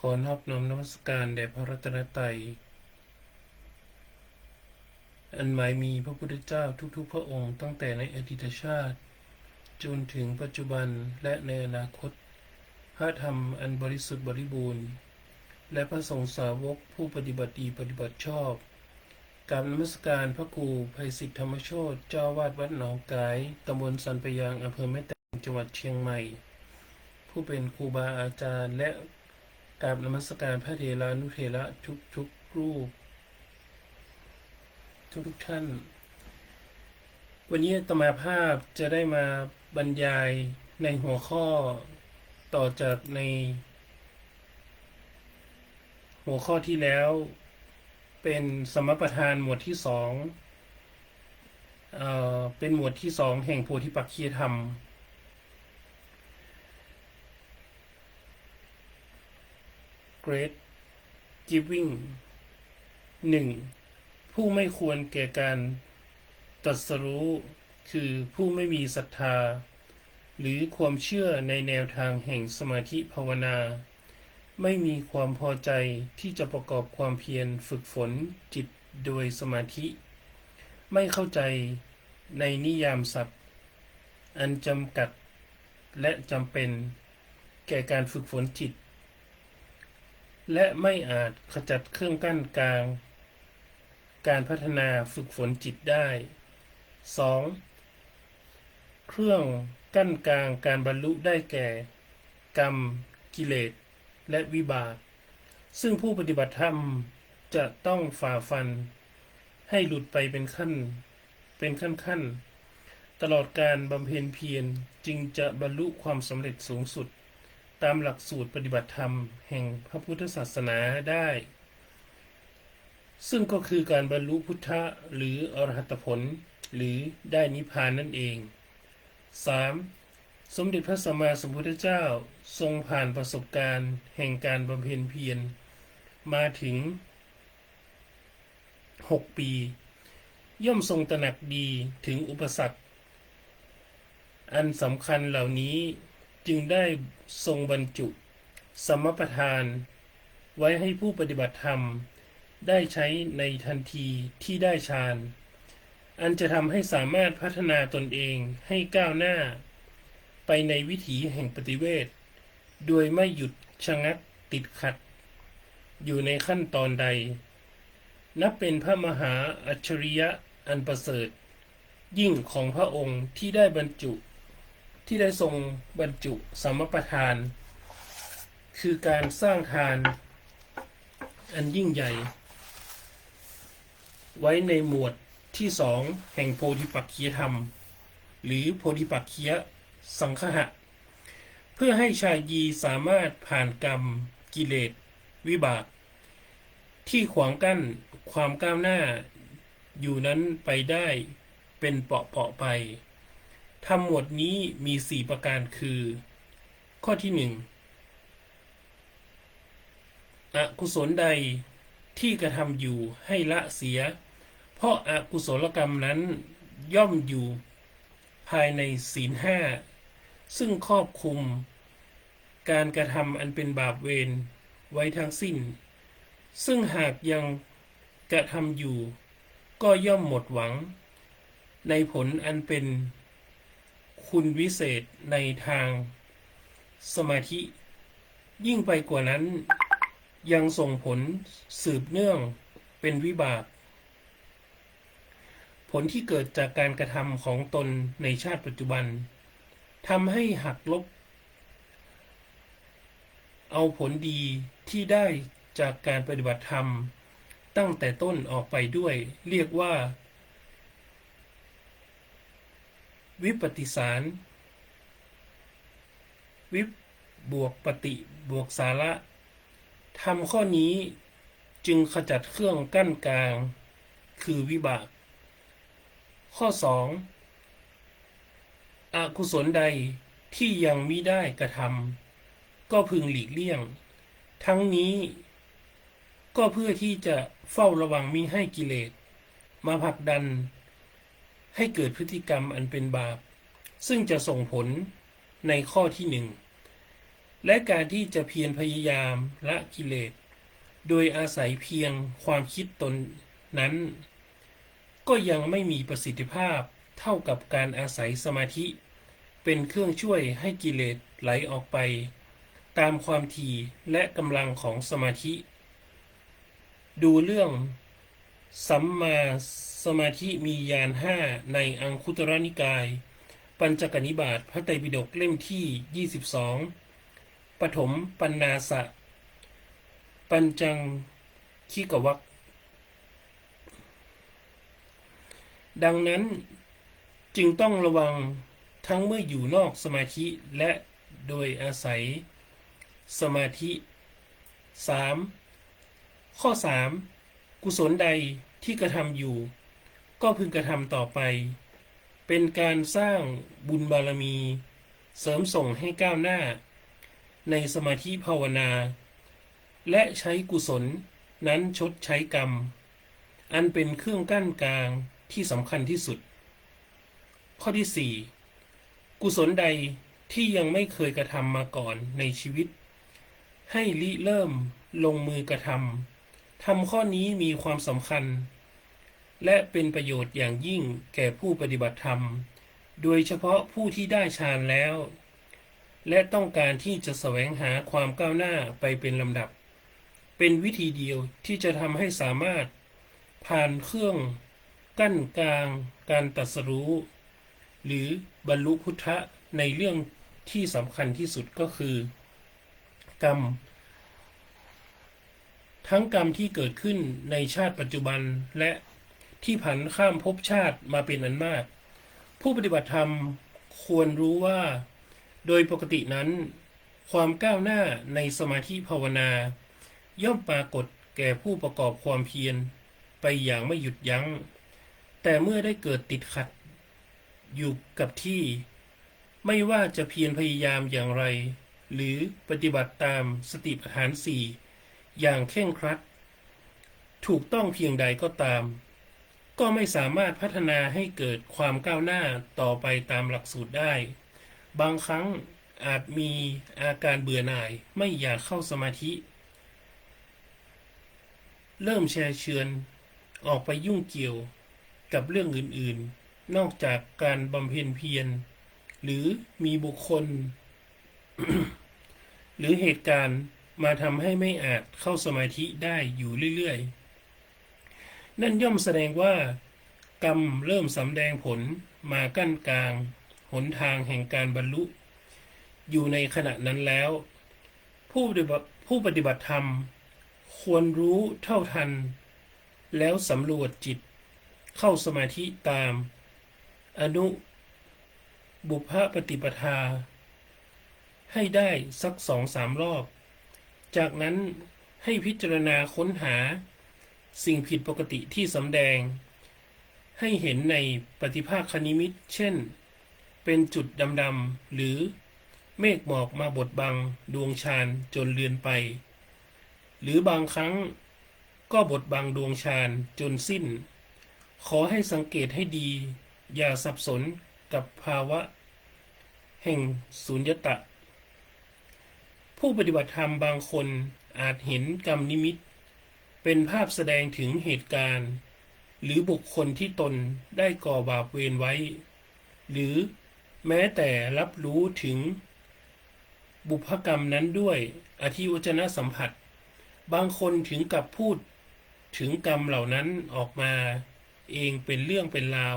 ขอนอบน้อมนมัสการแด่พระรัตนตรัย อันหมายมีพระพุทธเจ้าทุกๆ พระองค์ตั้งแต่ในอดีตชาติ จนถึงปัจจุบันและในอนาคต พระธรรมอันบริสุทธิ์บริบูรณ์ และพระสงฆ์สาวกผู้ปฏิบัติดีปฏิบัติชอบกราบนมัสการพระครูภัยศิษฐ์ธรรมโชตเจ้าวาดวัดหนองกาย ตำบลสันปยางอำเภอแม่แตงจังหวัดเชียงใหม่ ผู้เป็นครูบาอาจารย์และ กราบนมัสการพระเถรานุเถระทุกทุกรูป ทุกทุกท่าน วันนี้ตมาภาพจะได้มาบรรยายในหัวข้อต่อจากใน หัวข้อที่แล้วเป็นสมประทานหมวดที่สองเอ่อเป็นหมวดที่สองแห่งโพธิปักขีธรรม Great Giving หนึ่งผู้ไม่ควรแก่การตรัสรู้คือผู้ไม่มีศรัทธา หรือความเชื่อในแนวทางแห่งสมาธิภาวนา ไม่มีความพอใจที่จะประกอบความเพียรฝึกฝนจิตโดยสมาธิ ไม่เข้าใจในนิยามศัพท์ อันจำกัดและจำเป็น แก่การฝึกฝนจิต และไม่อาจขจัดเครื่องกั้นกลาง การพัฒนาฝึกฝนจิตได้ 2. เครื่องกั้นกลางการบรรลุได้แก่ กรรม กิเลส และวิบาก ซึ่งผู้ปฏิบัติธรรมจะต้องฝ่าฟัน ให้หลุดไปเป็นขั้น เป็นขั้นขั้นตลอดการบำเพ็ญเพียรจึงจะบรรลุความสำเร็จสูงสุด ตามหลักสูตรปฏิบัติธรรมแห่งพระพุทธศาสนาได้ ซึ่งก็คือการบรรลุพุทธะหรืออรหัตผล หรือได้นิพพานนั่นเอง 3. สมเด็จพระสัมมาสัมพุทธเจ้าทรงผ่านประสบการณ์แห่งการบำเพ็ญเพียรมาถึง 6 ปี ย่อมทรงตระหนักดีถึงอุปสรรคอันสำคัญเหล่านี้ จึงได้ทรงบรรจุ สมประทาน ไว้ให้ผู้ปฏิบัติธรรม ได้ใช้ในทันทีที่ได้ฌาน อันจะทำให้สามารถพัฒนาตนเองให้ก้าวหน้า ไปในวิถีแห่งปฏิเวทโดยไม่หยุดชะงักติดขัด อยู่ในขั้นตอนใด นับเป็นพระมหาอัจฉริยะอันประเสริฐ ยิ่งของพระองค์ที่ได้บรรจุ ที่ได้ทรงบรรจุสมประทาน คือการสร้างทาน อันยิ่งใหญ่ ไว้ในหมวดที่สองแห่งโพธิปักขียธรรม หรือโพธิปักขียสังคหะ เพื่อให้ชายยีสามารถผ่านกรรมกิเลส วิบาก ที่ขวางกั้นความก้าวหน้าอยู่นั้นไปได้เป็นเปาะๆไป ทำหมวดนี้มีสี่ประการคือ ข้อที่หนึ่งอกุศลใดที่กระทำอยู่ให้ละเสีย เพราะอากุศลกรรมนั้นย่อมอยู่ภายในศีลห้าซึ่งครอบคลุม การกระทำอันเป็นบาปเวรไว้ทั้งสิ้น ซึ่งหากยังกระทำอยู่ ก็ย่อมหมดหวัง ในผลอันเป็น คุณวิเศษในทางสมาธิ ยิ่งไปกว่านั้น ยังส่งผลสืบเนื่องเป็นวิบาก ผลที่เกิดจากการกระทำของตนในชาติปัจจุบันทำให้หักลบ เอาผลดีที่ได้จากการปฏิบัติธรรม ตั้งแต่ต้นออกไปด้วย เรียกว่า วิปฏิสาร วิปบวกปฏิบวกสาระทำข้อนี้จึงขจัดเครื่องกั้นกลาง คือวิบาก ข้อ 2. อกุศลใดที่ยังมิได้กระทำก็พึงหลีกเลี่ยง ทั้งนี้ ก็เพื่อที่จะเฝ้าระวังมิให้กิเลส มาผลักดัน ให้เกิดพฤติกรรมอันเป็นบาป ซึ่งจะส่งผลในข้อที่หนึ่งและการที่จะเพียรพยายามละกิเลส โดยอาศัยเพียงความคิดตนนั้น ก็ยังไม่มีประสิทธิภาพเท่ากับการอาศัยสมาธิ เป็นเครื่องช่วยให้กิเลสไหลออกไป ตามความถี่และกำลังของสมาธิ ดูเรื่อง สัมมาสมาธิมียานห้าในอังคุตรนิกาย ปัญจกนิบาตพระไตรปิฎกเล่มที่ 22ปฐมปัญนาสะ ปัญจังคิกวักดังนั้นจึงต้องระวังทั้งเมื่ออยู่นอกสมาธิและโดยอาศัยสมาธิ 3. ข้อ 3. กุศลใด ที่กระทำอยู่ ก็พึงกระทำต่อไป เป็นการสร้างบุญบารมี เสริมส่งให้ก้าวหน้า ในสมาธิภาวนา และใช้กุศลนั้นชดใช้กรรม อันเป็นเครื่องกั้นกลางที่สำคัญที่สุด ข้อที่ 4 กุศลใดที่ยังไม่เคยกระทำมาก่อนในชีวิต ให้ริเริ่มลงมือกระทำ ทำข้อนี้มีความสำคัญ และเป็นประโยชน์อย่างยิ่งแก่ผู้ปฏิบัติธรรม โดยเฉพาะผู้ที่ได้ฌานแล้ว และต้องการที่จะแสวงหาความก้าวหน้าไปเป็นลำดับ เป็นวิธีเดียวที่จะทำให้สามารถ ผ่านเครื่อง กั้นกลาง การตรัสรู้ หรือบรรลุพุทธะในเรื่องที่สำคัญที่สุดก็คือ กรรม ทั้งกรรมที่เกิดขึ้นในชาติปัจจุบันและที่ผันข้ามภพชาติมาเป็นอันมาก ผู้ปฏิบัติธรรมควรรู้ว่า โดยปกตินั้น ความก้าวหน้าในสมาธิภาวนา ย่อมปรากฏแก่ผู้ประกอบความเพียรไปอย่างไม่หยุดยัง้ง แต่เมื่อได้เกิดติดขัด อยู่กับที่ ไม่ว่าจะเพียรพยายามอย่างไร หรือปฏิบัติตามสติปัฏฐานสี่ อย่างเคร่งครัด ถูกต้องเพียงใดก็ตาม ก็ไม่สามารถพัฒนาให้เกิดความก้าวหน้าต่อไปตามหลักสูตรได้ บางครั้งอาจมีอาการเบื่อหน่ายไม่อยากเข้าสมาธิ เริ่มแชร์เชือนออกไปยุ่งเกี่ยวกับเรื่องอื่นๆ นอกจากการบำเพ็ญเพียร หรือมีบุคคล หรือเหตุการณ์ มาทำให้ไม่อาจเข้าสมาธิได้อยู่เรื่อยๆ นั่นย่อมแสดงว่ากรรมเริ่มสำแดงผลมากั้นกลาง หนทางแห่งการบรรลุ อยู่ในขณะนั้นแล้ว ผู้ปฏิบัติผู้ปฏิบัติธรรม ควรรู้เท่าทัน แล้วสำรวจจิต เข้าสมาธิตาม อนุ บุพปฏิปทา ให้ได้สักสองสามรอบ จากนั้นให้พิจารณาค้นหา สิ่งผิดปกติที่สำแดง ให้เห็นในปฏิภาคนิมิต เช่น เป็นจุดดำๆหรือเมฆหมอกมาบดบังดวงฌานจนเลือนไป หรือบางครั้งก็บดบังดวงฌานจนสิ้น ขอให้สังเกตให้ดี อย่าสับสนกับภาวะ แห่งสุญญตะ ผู้ปฏิบัติธรรมบางคนอาจเห็นกรรมนิมิต เป็นภาพแสดงถึงเหตุการณ์ หรือบุคคลที่ตนได้ก่อบาปเวรไว้ หรือแม้แต่รับรู้ถึง บุพกรรมนั้นด้วยอธิวจนะสัมผัส บางคนถึงกับพูดถึงกรรมเหล่านั้นออกมาเองเป็นเรื่องเป็นราว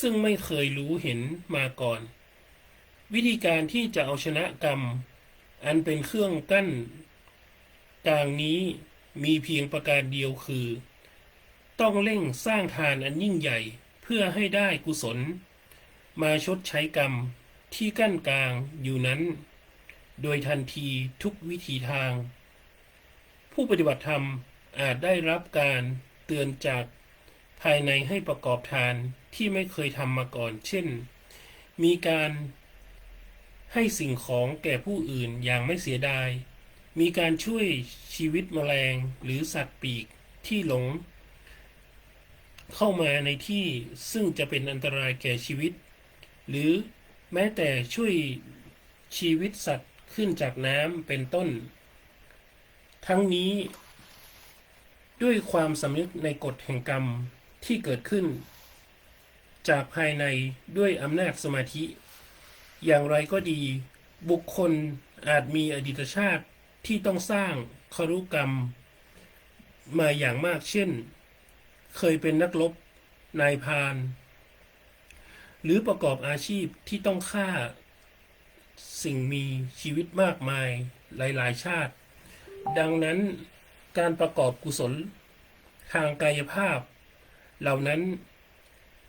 ซึ่งไม่เคยรู้เห็นมาก่อน วิธีการที่จะเอาชนะกรรม อันเป็นเครื่องกั้นกลางนี้มีเพียงประการเดียวคือ ต้องเร่งสร้างทานอันยิ่งใหญ่เพื่อให้ได้กุศล มาชดใช้กรรมที่กั้นกลางอยู่นั้น โดยทันทีทุกวิธีทาง ผู้ปฏิบัติธรรมอาจได้รับการเตือนจากภายในให้ประกอบทานที่ไม่เคยทำมาก่อน เช่น มีการ ให้สิ่งของแก่ผู้อื่นอย่างไม่เสียดาย มีการช่วยชีวิตแมลงหรือสัตว์ปีกที่หลง เข้ามาในที่ซึ่งจะเป็นอันตรายแก่ชีวิต หรือแม้แต่ช่วยชีวิตสัตว์ขึ้นจากน้ำเป็นต้น ทั้งนี้ ด้วยความสำนึกในกฎแห่งกรรมที่เกิดขึ้น จากภายในด้วยอำนาจสมาธิ อย่างไรก็ดี บุคคลอาจมีอดีตชาติที่ต้องสร้างคารุกรรม มาอย่างมากเช่น เคยเป็นนักรบนายพาน หรือประกอบอาชีพที่ต้องฆ่า สิ่งมีชีวิตมากมายหลาย ๆ ชาติ ดังนั้นการประกอบกุศลทางกายภาพ เหล่านั้น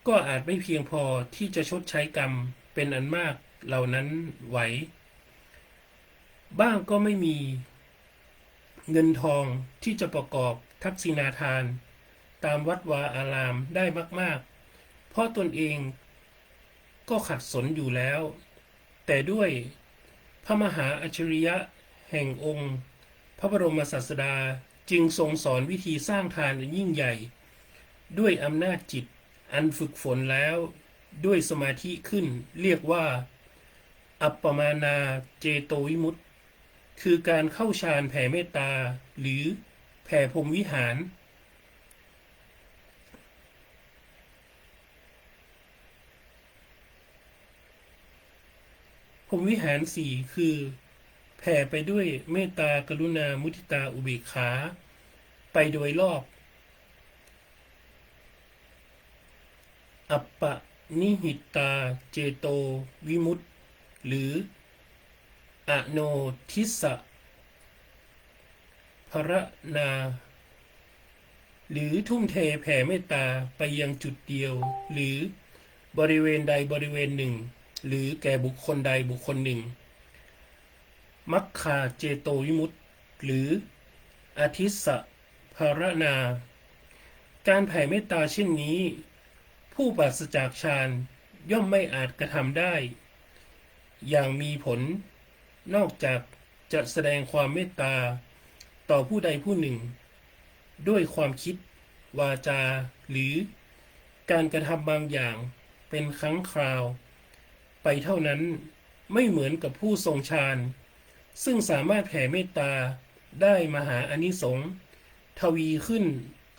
ก็อาจไม่เพียงพอที่จะชดใช้กรรมเป็นอันมาก เหล่านั้นไหว บ้างก็ไม่มีเงินทองที่จะประกอบทักษิณาทาน ตามวัดวาอารามได้มาก ๆ เพราะตนเองก็ขัดสนอยู่แล้ว แต่ด้วยพระมหาอัจฉริยะแห่งองค์ พระบรมศาสดาจึงทรงสอนวิธีสร้างทานอันยิ่งใหญ่ ด้วยอำนาจจิตอันฝึกฝนแล้ว ด้วยสมาธิขึ้นเรียกว่า อัปปมานาเจโตวิมุตติ คือการเข้าฌานแผ่เมตตา หรือแผ่พรมวิหาร พรมวิหารสี่คือ แผ่ไปด้วยเมตตากรุณามุทิตาอุเบกขา ไปโดยรอบ อัปปะนิหิตาเจโตวิมุตติ หรืออโนทิสะภรนา หรือทุ่มเทแผ่เมตตาไปยังจุดเดียว หรือบริเวณใดบริเวณหนึ่ง หรือแก่บุคคลใดบุคคลหนึ่ง มัคคาเจโตวิมุตติ หรืออทิสะภรนา การแผ่เมตตาเช่นนี้ ผู้ปราศจากฌานย่อมไม่อาจกระทำได้ อย่างมีผล นอกจากจะแสดงความเมตตา ต่อผู้ใดผู้หนึ่ง ด้วยความคิด วาจา หรือการกระทำบางอย่างเป็นครั้งคราว ไปเท่านั้นไม่เหมือนกับผู้ทรงฌานซึ่งสามารถแผ่เมตตาได้มหาอนิสงส์ทวีขึ้น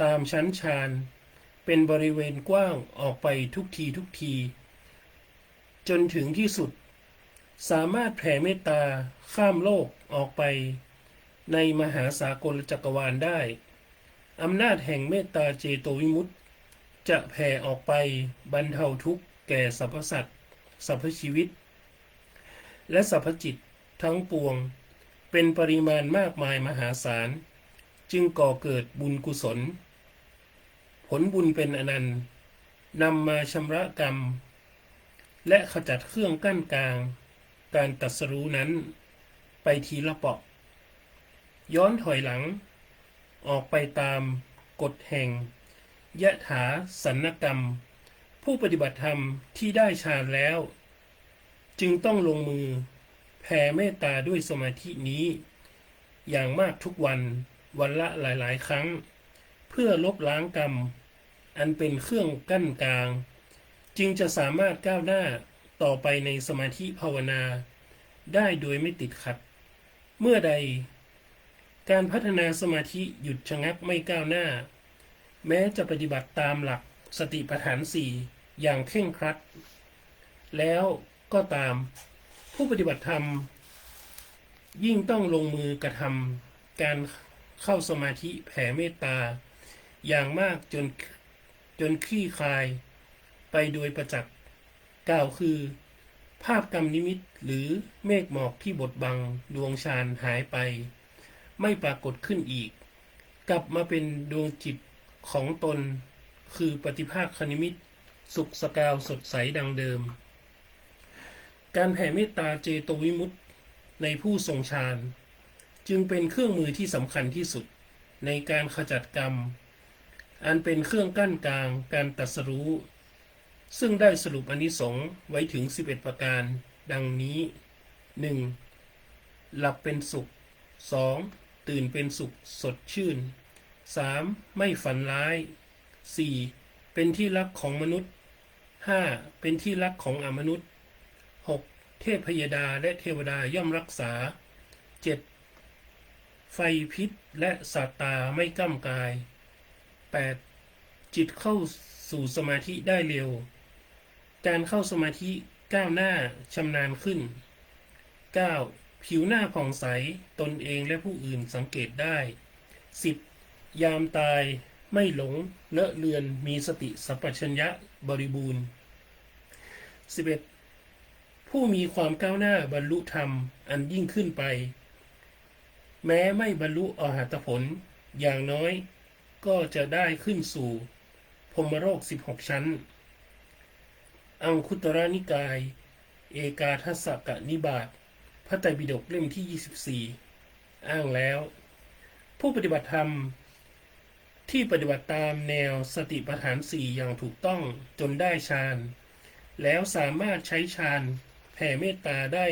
ตามชั้นฌานเป็นบริเวณกว้างออกไปทุกทีทุกที จนถึงที่สุด สามารถแผ่เมตตาข้ามโลกออกไป ในมหาสากลจักรวาลได้อำนาจแห่งเมตตาเจโตวิมุตติ จะแผ่ออกไปบรรเทาทุกข์แก่สรรพสัตว์สรรพชีวิต และสรรพจิตทั้งปวง เป็นปริมาณมากมายมหาศาล จึงก่อเกิดบุญกุศล ผลบุญเป็นอนันต์นำมาชำระกรรม และขจัดเครื่องกั้นกลาง การตัดสรู้นั้น ไปทีละเปาะ ย้อนถอยหลัง ออกไปตามกฎแห่งยะถาสันนกรรม ผู้ปฏิบัติธรรมที่ได้ฌานแล้ว จึงต้องลงมือแผ่เมตตาด้วยสมาธินี้ อย่างมากทุกวันวันละหลาย ๆ ครั้ง เพื่อลบล้างกรรม อันเป็นเครื่องกั้นกลาง จึงจะสามารถก้าวหน้า ต่อไปในสมาธิภาวนาได้โดยไม่ติดขัด เมื่อใด การพัฒนาสมาธิหยุดชะงักไม่ก้าวหน้า แม้จะปฏิบัติตามหลักสติปัฏฐานสี่อย่างเคร่งครัด แล้วก็ตามผู้ปฏิบัติธรรม ยิ่งต้องลงมือกระทำการเข้าสมาธิแผ่เมตตา อย่างมากจนจนคลี่คลายไปโดยประจักษ์ กล่าวคือ ภาพกรรมนิมิตหรือเมฆหมอกที่บดบังดวงฌานหายไป ไม่ปรากฏขึ้นอีก กลับมาเป็นดวงจิตของตน คือปฏิภาคคณิมิต สุขสกาวสดใสดังเดิม การแผ่เมตตาเจโตวิมุตตในผู้ทรงฌานจึงเป็นเครื่องมือที่สำคัญที่สุดในการขจัดกรรม อันเป็นเครื่องกั้นกลางการตรัสรู้ ซึ่งได้สรุปอนิสงส์ไว้ถึง 11 ประการ ดังนี้ 1. หลับเป็นสุข 2. ตื่นเป็นสุขสดชื่น 3. ไม่ฝันร้าย 4. เป็นที่รักของมนุษย์ 5. เป็นที่รักของอมนุษย์ 6. เทพพยดาและเทวดาย่อมรักษาเจ็ดไฟพิษและสาตาไม่ก้ำกาย 8. จิตเข้าสู่สมาธิได้เร็ว การเข้าสมาธิก้าวหน้าชำนาญขึ้น 9. ผิวหน้าผ่องใสตนเองและผู้อื่นสังเกตได้ 10. ยามตายไม่หลงเลอะเลือนมีสติสัพพัญญะบริบูรณ์ 11. ผู้มีความก้าวหน้าบรรลุธรรมอันยิ่งขึ้นไป แม้ไม่บรรลุอรหัตผล อย่างน้อยก็จะได้ขึ้นสู่พรมโลก16 ชั้น อังคุตระนิกาย เอกาทัสสกนิบาตพระไตรปิฎกเล่มที่ 24 อ้างแล้ว ผู้ปฏิบัติธรรม ที่ปฏิบัติตามแนวสติปัฏฐานสี่อย่างถูกต้องจนได้ฌาน แล้วสามารถใช้ฌานแผ่เมตตาได้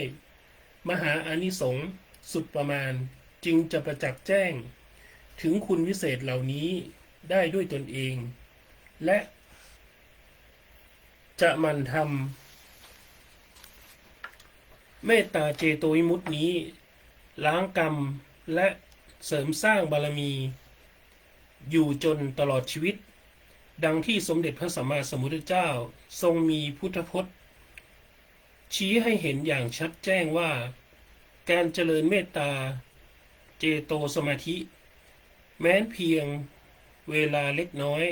มหาอานิสงส์สุดประมาณจึงจะประจักษ์แจ้ง ถึงคุณวิเศษเหล่านี้ได้ด้วยตนเอง และ จะมันทำเมตตาเจโตวิมุตตินี้ ล้างกรรมและเสริมสร้างบารมี อยู่จนตลอดชีวิต ดังที่สมเด็จพระสัมมาสัมพุทธเจ้าทรงมีพุทธพจน์ ชี้ให้เห็นอย่างชัดแจ้งว่า การเจริญเมตตาเจโตสมาธิ แม้นเพียงเวลาเล็กน้อย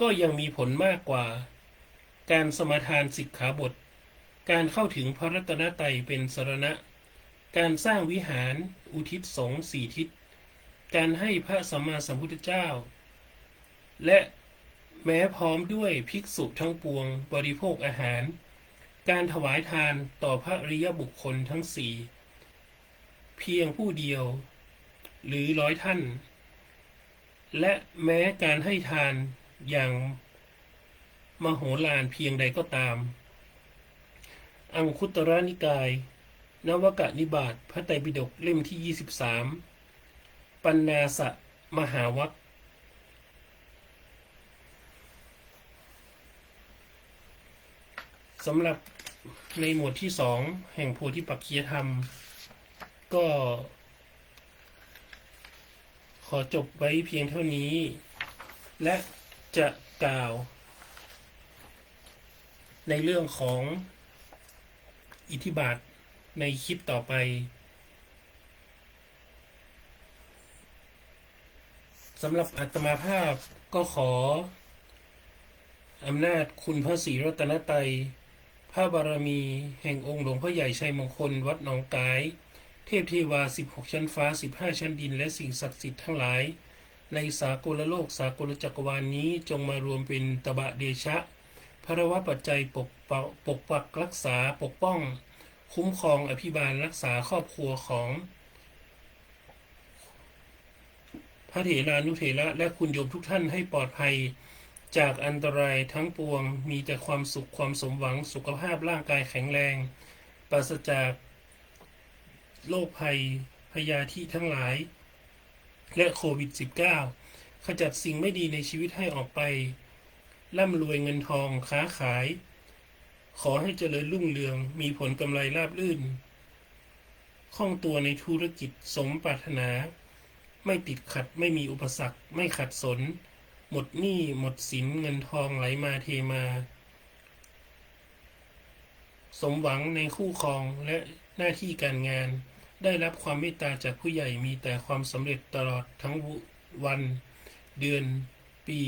ก็ยังมีผลมากกว่า การสมาทานสิกขาบท การเข้าถึงพระรัตนตรัยเป็นสรณะ การสร้างวิหารอุทิศสงสี่ทิศ การให้พระสัมมาสัมพุทธเจ้า และแม้พร้อมด้วยภิกษุทั้งปวงบริโภคอาหาร การถวายทานต่อพระริยบุคคลทั้งสี่เพียงผู้เดียว หรือร้อยท่าน และแม้การให้ทานอย่าง มโหฬารเพียงใดก็ตาม อังคุตระนิกาย นวกนิบาตพระไตรปิฎกเล่มที่ 23 ปัญนาสะมหาวัคสำหรับในหมวดที่สองแห่งโพธิปักคียธรรม ก็ ขอจบไว้เพียงเท่านี้ และจะกล่าว ในเรื่องของอิทธิบาทในคลิปต่อไปสำหรับอัตมาภาพก็ขออำนาจคุณพระศรีรัตนตรัยพระบารมีแห่งองค์หลวงพ่อใหญ่ชัยมงคล วัดหนองกาย เทพเทวา 16 ชั้นฟ้า 15 ชั้นดิน และสิ่งศักดิ์สิทธิ์ทั้งหลาย ในสากลโลกสากลจักรวาลนนี้จงมารวมเป็นตบะเดชะ พระวะปัจจัยปกปกปักรักษาปกป้อง คุ้มครองอภิบาลรักษาครอบครัวของ พระเถรานุเถระและคุณโยมทุกท่านให้ปลอดภัย จากอันตรายทั้งปวงมีแต่ความสุขความสมหวังสุขภาพร่างกายแข็งแรง ปราศจากโรคภัยพยาธิทั้งหลาย และโควิด -19 ขจัดสิ่งไม่ดีในชีวิตให้ออกไป ร่ำรวยเงินทองค้าขาย ขอให้เจริญรุ่งเรืองมีผลกำไรราบรื่นคล่องตัวในธุรกิจสมปรารถนา ไม่ติดขัดไม่มีอุปสรรค ไม่ขัดสน หมดหนี้หมดสินเงินทองไหลมาเทมา สมหวังในคู่ครองและหน้าที่การงาน ได้รับความเมตตาจากผู้ใหญ่มีแต่ความสำเร็จตลอดทั้งวัน เดือน ปี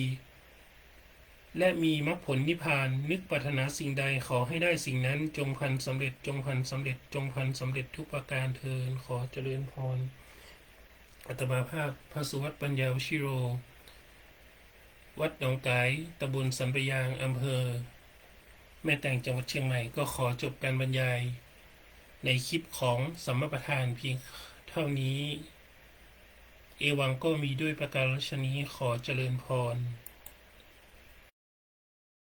และมีมรรคผลนิพพานนึกปรารถนาสิ่งใดขอให้ได้สิ่งนั้น จงพันสำเร็จจงพันสำเร็จจงพันสำเร็จทุกประการเทินขอเจริญพรอัตมาภาพพระสุวัตปัญญาวชิโร วัดหนองไกายตำบลสัมปยางอำเภอ แม่แตงจังหวัดเชียงใหม่ก็ขอจบการบรรยาย ในคลิปของสัมมาประธานเพียงเท่านี้ เอวังก็มีด้วยประการฉนี้ขอเจริญพร